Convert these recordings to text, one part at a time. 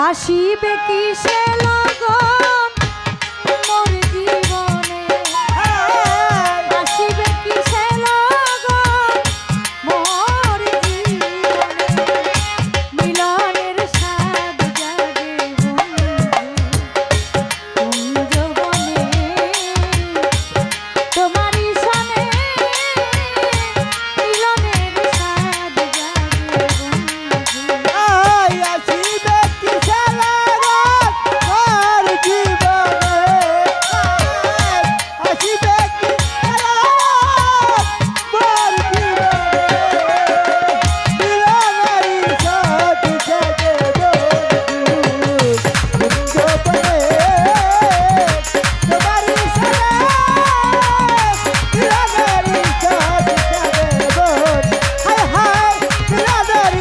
আসিবে কি সে লো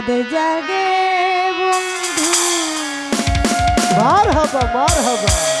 চাঁদ জাগে বন্ধু। মার হবা মার হবা।